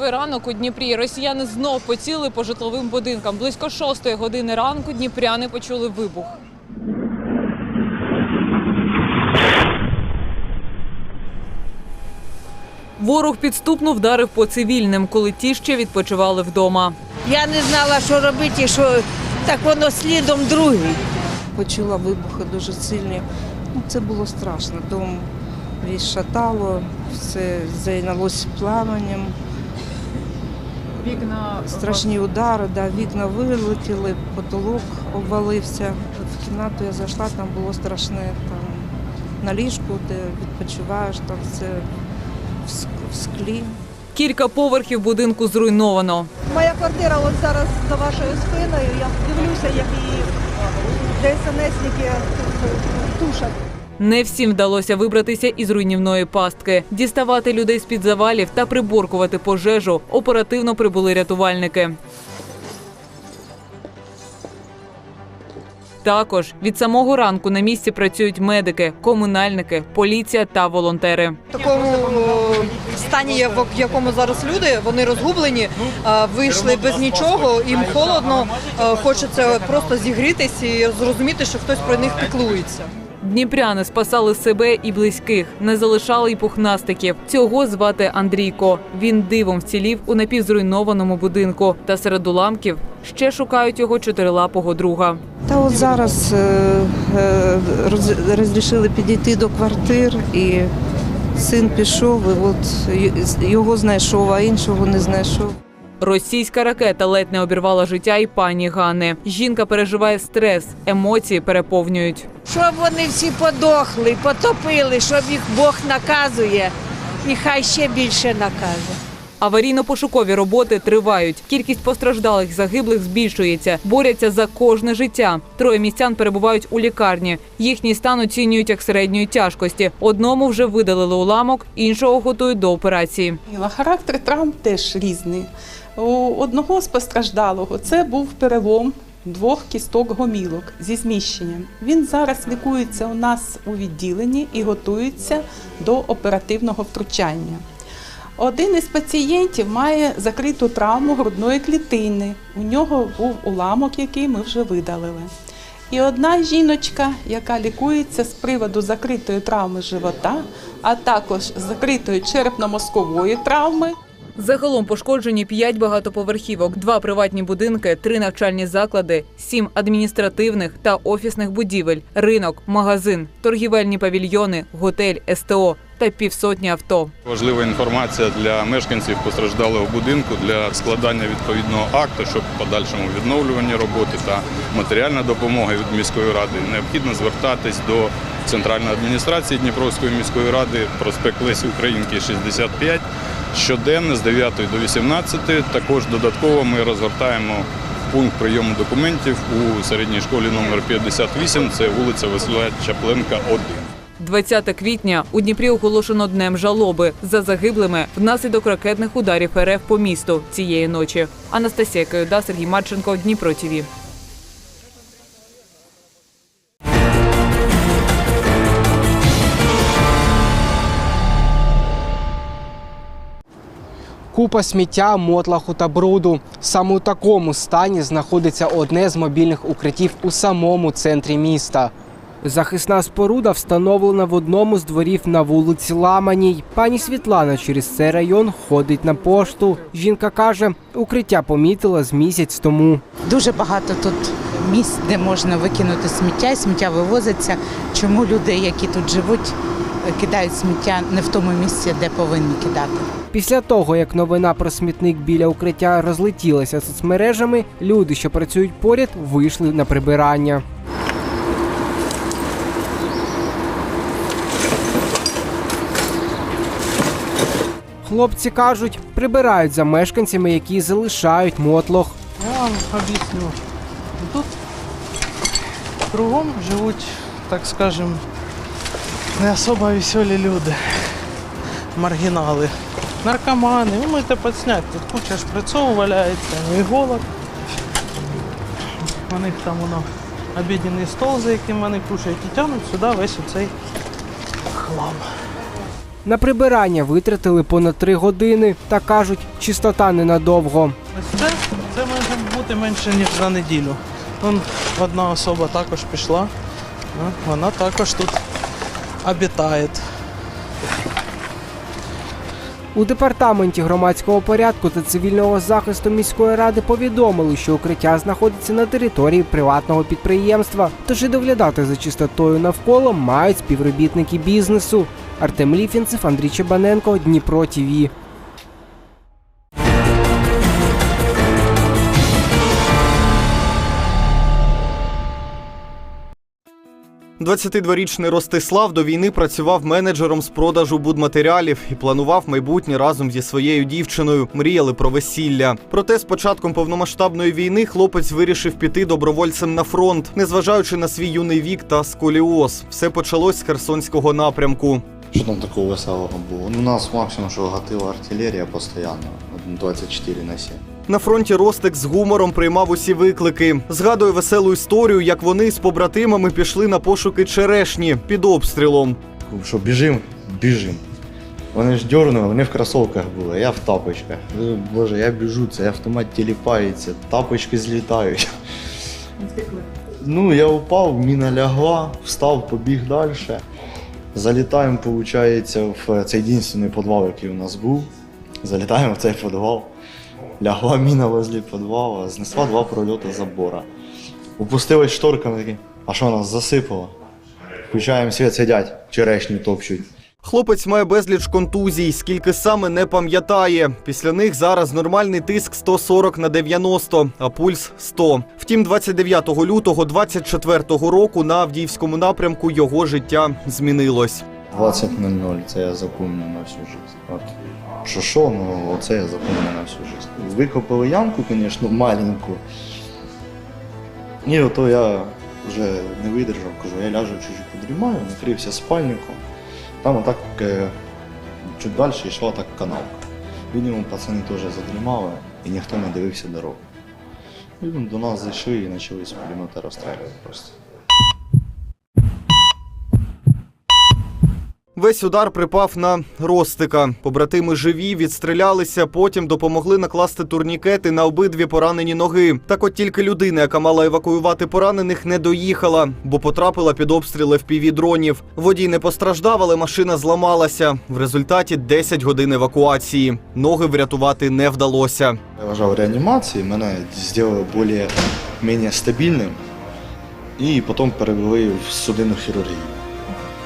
Черговий ранок у Дніпрі росіяни знов поцілили по житловим будинкам. Близько шостої години ранку дніпряни почули вибух. Ворог підступно вдарив по цивільним, коли ті ще відпочивали вдома. Я не знала, що робити, і що так воно слідом другий. почула вибухи дуже сильні. Ну, це було страшно. Дом весь шатало, все зайнялося пламенем. Вікна Страшні удари, да, вікна вилетіли, потолок обвалився. В кімнату я зайшла, там було страшне. Там, на ліжку, де відпочиваєш, там все в в склі. Кілька поверхів будинку зруйновано. Моя квартира от зараз за вашою спиною. Я дивлюся, як її ДСНСники тушать. Не всім вдалося вибратися із руйнівної пастки. Діставати людей з під завалів та приборкувати пожежу оперативно прибули рятувальники. Також від самого ранку на місці працюють медики, комунальники, поліція та волонтери. Такому стані, я- в якому зараз люди, вони розгублені, а, вийшли без нічого, їм холодно, хочеться просто зігрітись і зрозуміти, що хтось про них піклується. Дніпряни спасали себе і близьких, не залишали й пухнастиків. Цього звати Андрійко. Він дивом вцілів у напівзруйнованому будинку. Та серед уламків ще шукають його чотирилапого друга. Та от зараз е, е, роз- розрішили підійти до квартир і син пішов, і от його знайшов, а іншого не знайшов. Російська ракета ледь не обірвала життя і пані Гани. Жінка переживає стрес, емоції переповнюють. Щоб вони всі подохли, потопили, щоб їх Бог наказує, і хай ще більше накаже. Аварійно-пошукові роботи тривають. Кількість постраждалих загиблих збільшується. Борються за кожне життя. Троє містян перебувають у лікарні. Їхній стан оцінюють як середньої тяжкості. Одному вже видалили уламок, іншого готують до операції. Характер травм теж різний. У одного з постраждалого це був перелом двох кісток гомілок зі зміщенням. Він зараз лікується у нас у відділенні і готується до оперативного втручання. Один із пацієнтів має закриту травму грудної клітини. У нього був уламок, який ми вже видалили. І одна жіночка, яка лікується з приводу закритої травми живота, а також закритої черепно-мозкової травми. Загалом пошкоджені п'ять багатоповерхівок, два приватні будинки, три навчальні заклади, сім адміністративних та офісних будівель, ринок, магазин, торгівельні павільйони, готель, СТО та півсотні авто. Важлива інформація для мешканців постраждалого будинку для складання відповідного акту, щоб в подальшому відновлюванні роботи та матеріальна допомога від міської ради необхідно звертатись до центральної адміністрації Дніпровської міської ради, проспект Лесі Українки 65, щоденно з 9 до 18. Також додатково ми розгортаємо пункт прийому документів у середній школі номер 58, це вулиця Василя Чапленка, 1. 20 квітня у Дніпрі оголошено днем жалоби за загиблими внаслідок ракетних ударів РФ по місту цієї ночі. Анастасія Каюда, Сергій Марченко, Дніпро ТІВІ. Купа сміття, мотлаху та бруду. Саме у такому стані знаходиться одне з мобільних укриттів у самому центрі міста. Захисна споруда встановлена в одному з дворів на вулиці Ламаній. Пані Світлана через цей район ходить на пошту. Жінка каже, укриття помітила з місяць тому. Дуже багато тут місць, де можна викинути сміття, і сміття вивозиться. Чому люди, які тут живуть, кидають сміття не в тому місці, де повинні кидати? Після того, як новина про смітник біля укриття розлетілася соцмережами, люди, що працюють поряд, вийшли на прибирання. Хлопці кажуть, прибирають за мешканцями, які залишають мотлох. Я вам об'ясню. Тут кругом живуть, так скажем, не особо веселі люди. Маргінали. Наркомани, ви можете підсняти. Тут куча шприцов валяється, ну і голод. У них там воно обідній стол, за яким вони кушають, і тягнуть сюди весь оцей хлам. На прибирання витратили понад три години та кажуть, чистота ненадовго. Ось це, це може бути менше, ніж за неділю. Вон одна особа також пішла. ну, Вона також тут обітає. У департаменті громадського порядку та цивільного захисту міської ради повідомили, що укриття знаходиться на території приватного підприємства. Тож і доглядати за чистотою навколо мають співробітники бізнесу. Артем Ліфінцев, Андрій Чебаненко, Дніпро ТІВІ. 22-річний Ростислав до війни працював менеджером з продажу будматеріалів і планував майбутнє разом зі своєю дівчиною. Мріяли про весілля. Проте з початком повномасштабної війни хлопець вирішив піти добровольцем на фронт, незважаючи на свій юний вік та сколіоз. Все почалось з Херсонського напрямку. Що там такого веселого було? Ну, у нас максимум, що гатила артилерія постійно, 24 на 7. На фронті Ростик з гумором приймав усі виклики. Згадує веселу історію, як вони з побратимами пішли на пошуки черешні під обстрілом. Що біжим, біжим. Вони ж дьорнули, вони в кросовках були, я в тапочках. Боже, я біжу, цей автомат тіліпається, тапочки злітають. Ну, я упав, міна лягла, встав, побіг далі. Залітаємо, виходить, в цей єдиний підвал, який у нас був. Залітаємо в цей підвал. Лягла міна возле підвала, знесла два прольоти забора. Опустилась шторками такі. А що нас засипало? Включаємо світ, сидять, черешню топчуть. Хлопець має безліч контузій, скільки саме не пам'ятає. Після них зараз нормальний тиск 140 на 90, а пульс 100. Втім, 29 лютого 24 року на Авдіївському напрямку його життя змінилось. 20.00, це я запомню на всю життя. От. Що що, ну оце я запомню на всю життя. Викопали ямку, звісно, маленьку. І ото я вже не видержав, кажу, я ляжу чуть подрімаю, накрився спальником. Там отак е, чуть далі йшла так канавка. Видимо, пацани теж задрімали і ніхто не дивився дорогу. До нас зайшли і почали з пулемета розстрілювати просто. Весь удар припав на Ростика. Побратими живі, відстрілялися, потім допомогли накласти турнікети на обидві поранені ноги. Так от тільки людина, яка мала евакуювати поранених, не доїхала, бо потрапила під обстріли в піві дронів. Водій не постраждав, але машина зламалася. В результаті 10 годин евакуації. Ноги врятувати не вдалося. Я вважав реанімації, мене зробили більш-менш стабільним і потім перевели в судинну хірургію.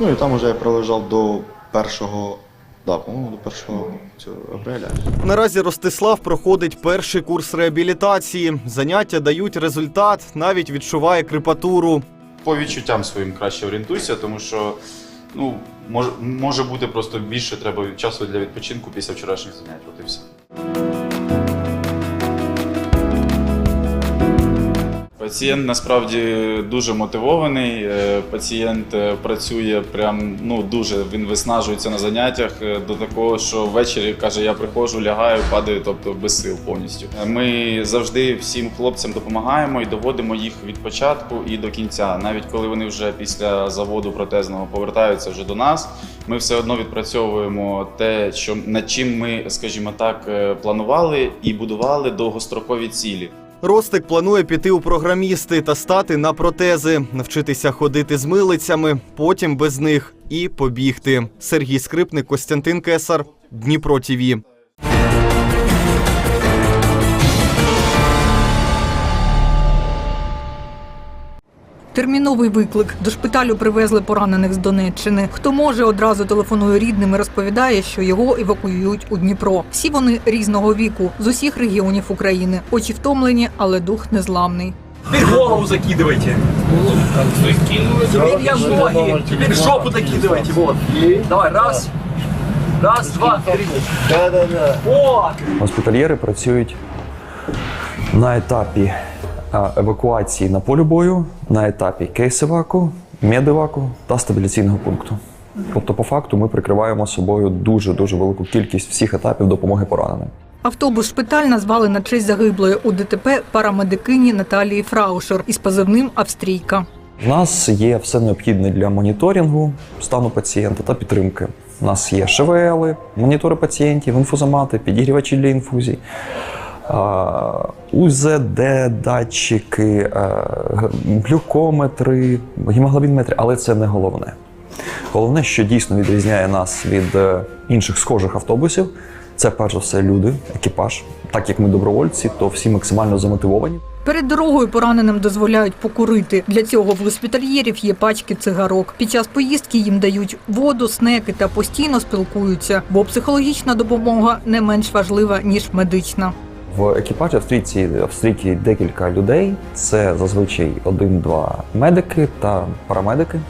Ну і там вже я пролежав до першого, да, по-моєму, до першого цього апреля. Наразі Ростислав проходить перший курс реабілітації. Заняття дають результат, навіть відчуває крепатуру. по відчуттям своїм краще орієнтуйся, тому що ну, може, може бути просто більше треба часу для відпочинку після вчорашніх занять. От і все. Пацієнт насправді дуже мотивований. е, Пацієнт е, працює прям ну дуже він виснажується на заняттях е, до такого, що ввечері каже: я приходжу, лягаю, падаю, тобто без сил повністю. Ми завжди всім хлопцям допомагаємо і доводимо їх від початку і до кінця. Навіть коли вони вже після заводу протезного повертаються вже до нас, ми все одно відпрацьовуємо те, що над чим ми, скажімо так, планували і будували довгострокові цілі. Ростик планує піти у програмісти та стати на протези, навчитися ходити з милицями, потім без них і побігти. Сергій Скрипник, Костянтин Кесар, Дніпро ТІВІ. Терміновий виклик до шпиталю привезли поранених з Донеччини. Хто може одразу телефонує рідним і розповідає, що його евакуюють у Дніпро. Всі вони різного віку з усіх регіонів України. Очі втомлені, але дух незламний. Теперь голову закидывайте. Теперь я ноги. Теперь жопу закидывайте. Вот. Давай, раз. Раз, два, три. Да-да-да. О! Госпітальєри працюють на етапі евакуації на полі бою, на етапі кейс-еваку, медеваку та стабіляційного пункту. Тобто, по факту, ми прикриваємо собою дуже дуже велику кількість всіх етапів допомоги пораненим. Автобус шпиталь назвали на честь загиблої у ДТП парамедикині Наталії Фраушер із позивним Австрійка. У нас є все необхідне для моніторингу стану пацієнта та підтримки У нас є ШВЛ, монітори пацієнтів, інфузомати, підігрівачі для інфузій, УЗД, датчики, глюкометри, гемоглобінметри, але це не головне. Головне, що дійсно відрізняє нас від е, інших схожих автобусів, це перш за все люди, екіпаж. Так як ми добровольці, то всі максимально замотивовані. Перед дорогою пораненим дозволяють покурити. Для цього в госпітальєрів є пачки цигарок. Під час поїздки їм дають воду, снеки та постійно спілкуються, бо психологічна допомога не менш важлива ніж медична. В екіпажі австрійці, австрійки декілька людей. Це зазвичай один-два медики та парамедики.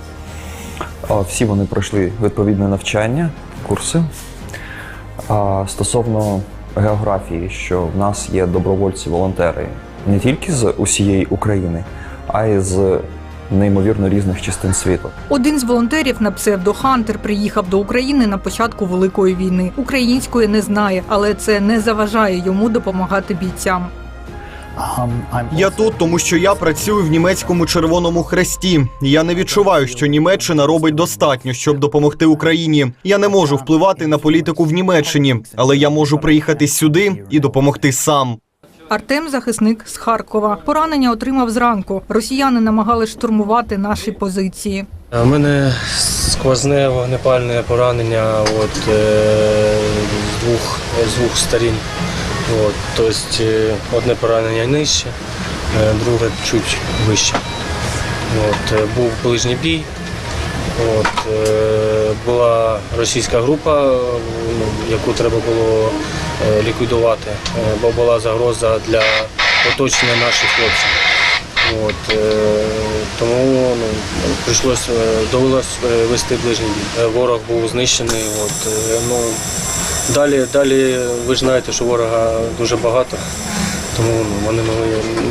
Всі вони пройшли відповідне навчання, курси. Стосовно географії, що в нас є добровольці-волонтери не тільки з усієї України, а й з неймовірно різних частин світу. Один з волонтерів на псевдо Хантер приїхав до України на початку Великої війни. Української не знає, але це не заважає йому допомагати бійцям. Я тут, тому що я працюю в німецькому Червоному Хресті. Я не відчуваю, що Німеччина робить достатньо, щоб допомогти Україні. Я не можу впливати на політику в Німеччині, але я можу приїхати сюди і допомогти сам. Артем захисник з Харкова. Поранення отримав зранку. Росіяни намагались штурмувати наші позиції. У мене сквозне вогнепальне поранення от, е, з, двох, з двох сторін. От, тобто е, одне поранення нижче, е, друге чуть вище. От, е, був ближній бій. От, е, була російська група, ну, яку треба було ліквідувати, е, бо була загроза для оточення наших хлопців. От, е, тому ну, прийшлось, е, довелось е, вести ближній бій. Е, Ворог був знищений. От, е, ну, далі, далі ви ж знаєте, що ворога дуже багато, тому ну, вони могли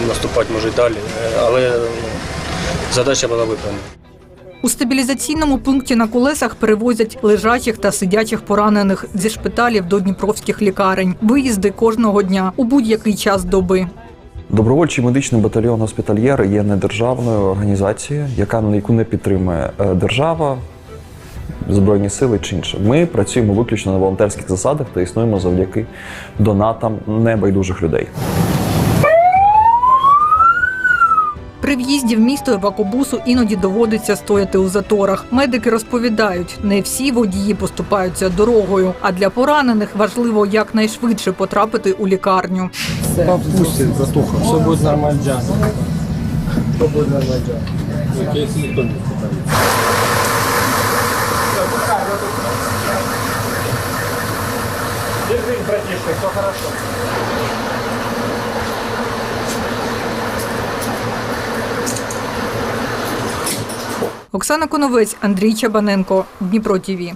наступати може далі. Е, Але ну, задача була виконана. У стабілізаційному пункті на колесах перевозять лежачих та сидячих поранених зі шпиталів до дніпровських лікарень. Виїзди кожного дня у будь-який час доби. Добровольчий медичний батальйон госпітальєр є недержавною організацією, яка яку не підтримує е, держава, збройні сили чи інше. Ми працюємо виключно на волонтерських засадах та існуємо завдяки донатам небайдужих людей. При в'їзді в місто евакобусу іноді доводиться стояти у заторах. Медики розповідають, не всі водії поступаються дорогою, а для поранених важливо якнайшвидше потрапити у лікарню. Попустит, братуха, все будет нормально. Все будет нормально. Держи, братишка, все хорошо. Оксана Коновець, Андрій Чабаненко, Дніпро ТІВІ.